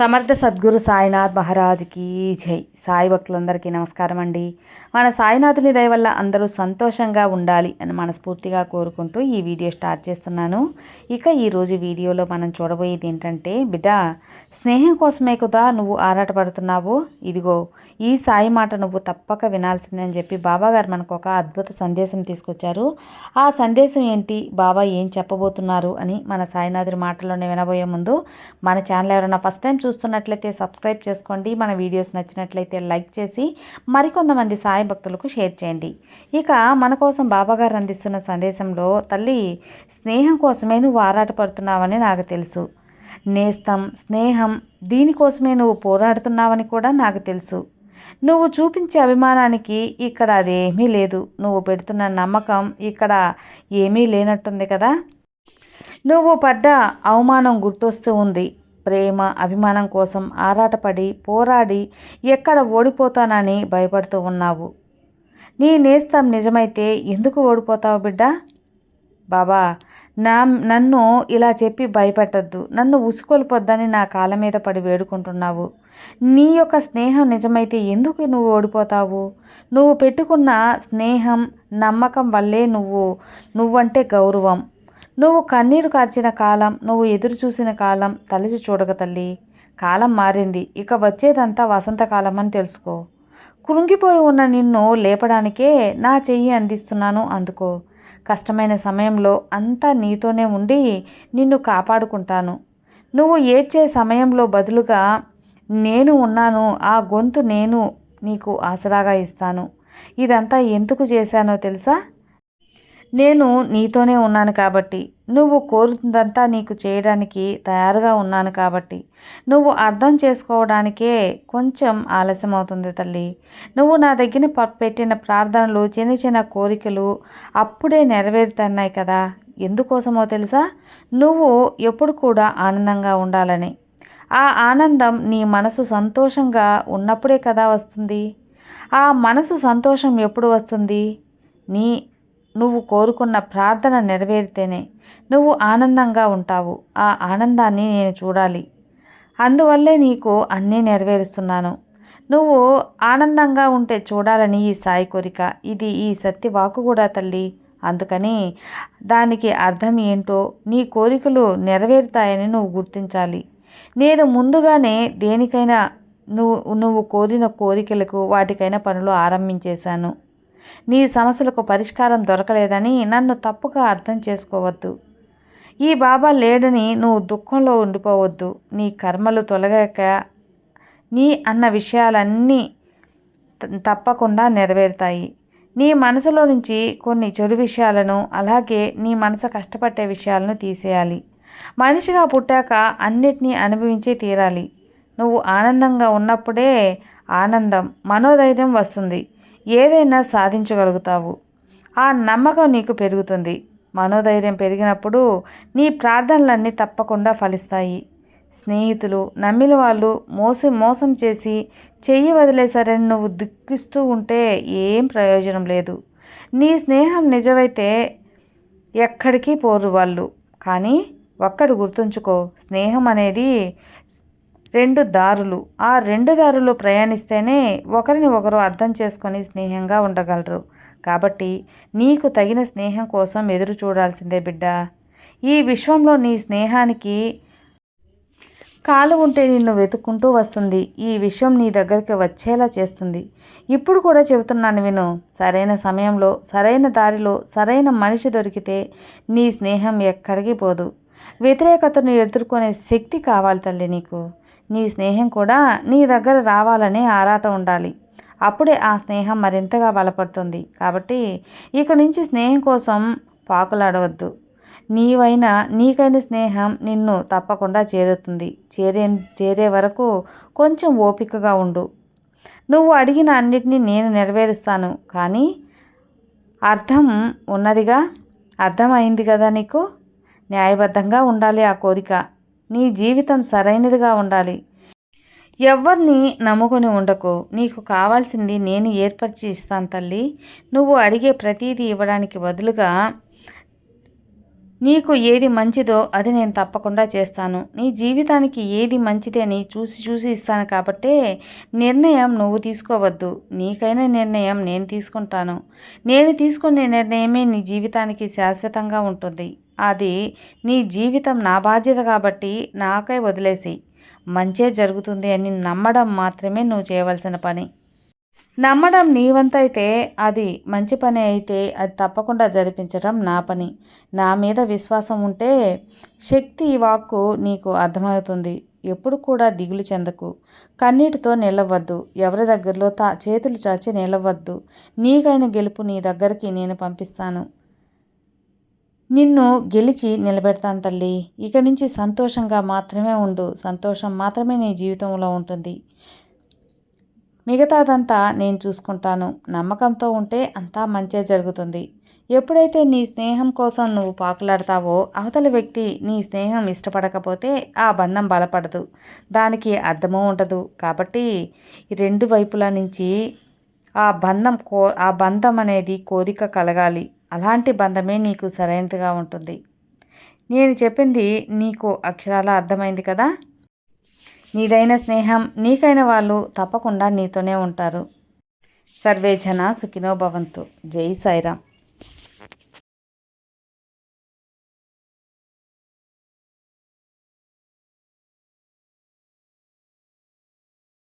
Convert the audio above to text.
సమర్థ సద్గురు సాయినాథ్ మహారాజ్కి జై. సాయి భక్తులందరికీ నమస్కారం అండి. మన సాయినాథుని దయ వల్ల అందరూ సంతోషంగా ఉండాలి అని మనస్ఫూర్తిగా కోరుకుంటూ ఈ వీడియో స్టార్ట్ చేస్తున్నాను. ఇక ఈరోజు వీడియోలో మనం చూడబోయేది ఏంటంటే బిడ్డ స్నేహం కోసమే కదా నువ్వు ఆరాటపడుతున్నావు? ఇదిగో ఈ సాయి మాట నువ్వు తప్పక వినాల్సిందే అని చెప్పి బాబా గారు మనకు ఒక అద్భుత సందేశం తీసుకొచ్చారు. ఆ సందేశం ఏంటి? బాబా ఏం చెప్పబోతున్నారు అని మన సాయినాథుడి మాటలోనే వినబోయే ముందు మన ఛానల్ ఎవరైనా ఫస్ట్ టైం చూస్తున్నట్లయితే సబ్స్క్రైబ్ చేసుకోండి. మన వీడియోస్ నచ్చినట్లయితే లైక్ చేసి మరికొంతమంది సాయి భక్తులకు షేర్ చేయండి. ఇక మన కోసం బాబాగారు అందిస్తున్న సందేశంలో తల్లి స్నేహం కోసమే నువ్వు ఆరాటపడుతున్నావని నాకు తెలుసు. నేస్తం స్నేహం దీనికోసమే నువ్వు పోరాడుతున్నావని కూడా నాకు తెలుసు. నువ్వు చూపించే అభిమానానికి ఇక్కడ అదేమీ లేదు. నువ్వు పెడుతున్న నమ్మకం ఇక్కడ ఏమీ లేనట్టుంది కదా? నువ్వు పడ్డ అవమానం గుర్తొస్తూ ఉంది. ప్రేమ అభిమానం కోసం ఆరాటపడి పోరాడి ఎక్కడ ఓడిపోతానని భయపడుతూ ఉన్నావు. నీ నేస్తం నిజమైతే ఎందుకు ఓడిపోతావు బిడ్డ? బాబా నా నన్ను ఇలా చెప్పి భయపెట్టద్దు. నన్ను ఉసుకొల్పొద్దని నా కాళ్ళ మీద పడి వేడుకుంటున్నావు. నీ యొక్క స్నేహం నిజమైతే ఎందుకు నువ్వు ఓడిపోతావు? నువ్వు పెట్టుకున్న స్నేహం నమ్మకం వల్లే నువ్వు నువ్వంటే గౌరవం. నువ్వు కన్నీరు కార్చిన కాలం నువ్వు ఎదురు చూసిన కాలం తలచి చూడక తల్లి. కాలం మారింది ఇక వచ్చేదంతా వసంతకాలం అని తెలుసుకో. కృంగిపోయి ఉన్న నిన్ను లేపడానికే నా చెయ్యి అందిస్తున్నాను అందుకో. కష్టమైన సమయంలో అంతా నీతోనే ఉండి నిన్ను కాపాడుకుంటాను. నువ్వు ఏడ్చే సమయంలో బదులుగా నేను ఉన్నాను ఆ గొంతు నేను నీకు ఆసరాగా ఇస్తాను. ఇదంతా ఎందుకు చేశానో తెలుసా? నేను నీతోనే ఉన్నాను కాబట్టి నువ్వు కోరుతుందంతా నీకు చేయడానికి తయారుగా ఉన్నాను కాబట్టి నువ్వు అర్థం చేసుకోవడానికే కొంచెం ఆలస్యం అవుతుంది తల్లి. నువ్వు నా దగ్గర పెట్టిన ప్రార్థనలు చిన్న చిన్న కోరికలు అప్పుడే నెరవేరుతున్నాయి కదా. ఎందుకోసమో తెలుసా? నువ్వు ఎప్పుడు కూడా ఆనందంగా ఉండాలని. ఆ ఆనందం నీ మనసు సంతోషంగా ఉన్నప్పుడే కదా వస్తుంది? ఆ మనసు సంతోషం ఎప్పుడు వస్తుంది? నీ నువ్వు కోరుకున్న ప్రార్థన నెరవేరితేనే నువ్వు ఆనందంగా ఉంటావు. ఆ ఆనందాన్ని నేను చూడాలి. అందువల్లే నీకు అన్నీ నెరవేరుస్తున్నాను. నువ్వు ఆనందంగా ఉంటే చూడాలని ఈ సాయి కోరిక. ఇది ఈ సత్యవాకు కూడా తల్లి. అందుకని దానికి అర్థం ఏంటో నీ కోరికలు నెరవేరుతాయని నువ్వు గుర్తించాలి. నేను ముందుగానే దేనికైనా నువ్వు నువ్వు కోరిన కోరికలకు వాటికైనా పనులు ఆరంభించేశాను. నీ సమస్యలకు పరిష్కారం దొరకలేదని నన్ను తప్పుగా అర్థం చేసుకోవద్దు. ఈ బాబా లేడని నువ్వు దుఃఖంలో ఉండిపోవద్దు. నీ కర్మలు తొలగాక నీ అన్న విషయాలన్నీ తప్పకుండా నెరవేరుతాయి. నీ మనసులో నుంచి కొన్ని చెడు విషయాలను అలాగే నీ మనసు కష్టపడే విషయాలను తీసేయాలి. మనిషిగా పుట్టాక అన్నిటినీ అనుభవించి తీరాలి. నువ్వు ఆనందంగా ఉన్నప్పుడే ఆనందం మనోధైర్యం వస్తుంది. ఏదైనా సాధించగలుగుతావు. ఆ నమ్మకం నీకు పెరుగుతుంది. మనోధైర్యం పెరిగినప్పుడు నీ ప్రార్థనలన్నీ తప్పకుండా ఫలిస్తాయి. స్నేహితులు నమ్మిన వాళ్ళు మోసం మోసం చేసి చెయ్యి వదిలేశారని నువ్వు దుఃఖిస్తూ ఉంటే ఏం ప్రయోజనం లేదు. నీ స్నేహం నిజమైతే ఎక్కడికి పోరు వాళ్ళు. కానీ ఒక్కడు గుర్తుంచుకో స్నేహం అనేది రెండు దారులు. ఆ రెండు దారులు ప్రయాణిస్తేనే ఒకరిని ఒకరు అర్థం చేసుకొని స్నేహంగా ఉండగలరు. కాబట్టి నీకు తగిన స్నేహం కోసం ఎదురు చూడాల్సిందే బిడ్డ. ఈ విశ్వంలో నీ స్నేహానికి కాలు ఉంటే నిన్ను వెతుక్కుంటూ వస్తుంది. ఈ విషయం నీ దగ్గరికి వచ్చేలా చేస్తుంది. ఇప్పుడు కూడా చెబుతున్నాను విను సరైన సమయంలో సరైన దారిలో సరైన మనిషి దొరికితే నీ స్నేహం ఎక్కడికి పోదు. వ్యతిరేకతను ఎదుర్కొనే శక్తి కావాలి తల్లి నీకు. నీ స్నేహం కూడా నీ దగ్గర రావాలనే ఆరాటం ఉండాలి. అప్పుడే ఆ స్నేహం మరింతగా బలపడుతుంది. కాబట్టి ఇక నుంచి స్నేహం కోసం పాకులాడవద్దు. నీవైన నీకైన స్నేహం నిన్ను తప్పకుండా చేరుతుంది. చేరే చేరే వరకు కొంచెం ఓపికగా ఉండు. నువ్వు అడిగిన అన్నిటినీ నేను నెరవేరుస్తాను. కానీ అర్థం ఉన్నదిగా? అర్థమైంది కదా నీకు? న్యాయబద్ధంగా ఉండాలి ఆ కోరిక. నీ జీవితం సరైనదిగా ఉండాలి. ఎవరిని నమ్ముకొని ఉండకు. నీకు కావాల్సింది నేను ఏర్పరిచి ఇస్తాను తల్లి. నువ్వు అడిగే ప్రతీది ఇవ్వడానికి బదులుగా నీకు ఏది మంచిదో అది నేను తప్పకుండా చేస్తాను. నీ జీవితానికి ఏది మంచిది అని చూసి చూసి ఇస్తాను కాబట్టే నిర్ణయం నువ్వు తీసుకోవద్దు. నీకైన నిర్ణయం నేను తీసుకుంటాను. నేను తీసుకునే నిర్ణయమే నీ జీవితానికి శాశ్వతంగా ఉంటుంది. అది నీ జీవితం నా బాధ్యత కాబట్టి నాకై వదిలేసి మంచే జరుగుతుంది అని నమ్మడం మాత్రమే నువ్వు చేయవలసిన పని. నమ్మడం నీ వంతైతే అది మంచి పని అయితే అది తప్పకుండా జరిపించడం నా పని. నా మీద విశ్వాసం ఉంటే శక్తి వాక్కు నీకు అర్థమవుతుంది. ఎప్పుడు కూడా దిగులు చెందకు. కన్నీటితో నిలవద్దు. ఎవరి దగ్గరలో తా చేతులు చాచి నిలవద్దు. నీకైన గెలుపు నీ దగ్గరికి నేను పంపిస్తాను. నిన్ను గెలిచి నిలబెడతాను తల్లి. ఇక నుంచి సంతోషంగా మాత్రమే ఉండు. సంతోషం మాత్రమే నీ జీవితంలో ఉంటుంది. మిగతాదంతా నేను చూసుకుంటాను. నమ్మకంతో ఉంటే అంతా మంచే జరుగుతుంది. ఎప్పుడైతే నీ స్నేహం కోసం నువ్వు పాకులాడతావో అవతల వ్యక్తి నీ స్నేహం ఇష్టపడకపోతే ఆ బంధం బలపడదు. దానికి అర్థమూ ఉండదు. కాబట్టి రెండు వైపుల నుంచి ఆ బంధం కో ఆ బంధం అనేది కోరిక కలగాలి. అలాంటి బంధమే నీకు సరైనదిగా ఉంటుంది. నేను చెప్పింది నీకు అక్షరాల అర్థమైంది కదా? నీదైన స్నేహం నీకైన వాళ్ళు తప్పకుండా నీతోనే ఉంటారు. సర్వే జన సుఖినో భవంతు. జై సాయిరామ్.